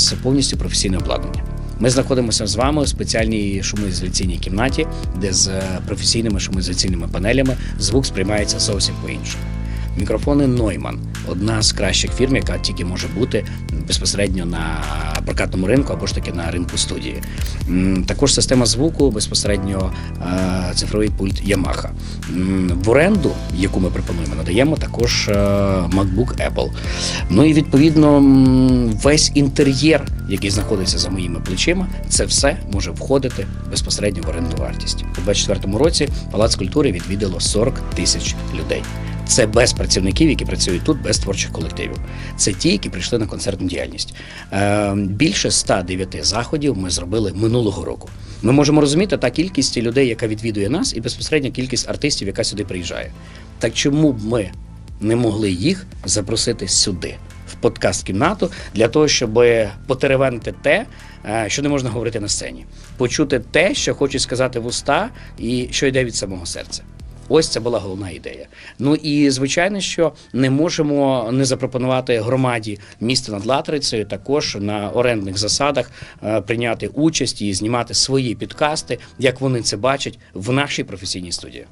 нас повністю професійне обладнання. Ми знаходимося з вами у спеціальній шумоізоляційній кімнаті, де з е, професійними шумоізоляційними панелями звук сприймається зовсім по-іншому. Мікрофони Neumann – одна з кращих фірм, яка тільки може бути безпосередньо на прокатному ринку або ж таки на ринку студії. Також система звуку безпосередньо е, цифровий пульт Yamaha. В оренду, яку ми пропонуємо, надаємо також е, MacBook Apple. Ну і відповідно весь інтер'єр, який знаходиться за моїми плечима, це все може входити безпосередньо в оренду вартість. У 2024 році Палац культури відвідало 40 тисяч людей. Це без працівників, які працюють тут, без творчих колективів. Це ті, які прийшли на концертну діяльність. Е, більше 109 заходів ми зробили минулого року. Ми можемо розуміти та кількість людей, яка відвідує нас, і безпосередньо кількість артистів, яка сюди приїжджає. Так чому б ми не могли їх запросити сюди, в подкаст-кімнату, для того, щоб потеревенити те, е, що не можна говорити на сцені, почути те, що хочуть сказати вуста, і що йде від самого серця. Ось це була головна ідея. Ну і звичайно, що не можемо не запропонувати громаді міста над Латрицею також на орендних засадах е, прийняти участь і знімати свої підкасти, як вони це бачать в нашій професійній студії.